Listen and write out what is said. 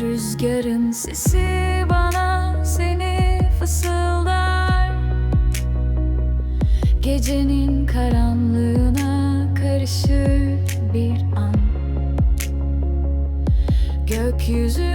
Rüzgarın sesi bana seni fısıldar. Gecenin karanlığına karışır bir an. Gökyüzü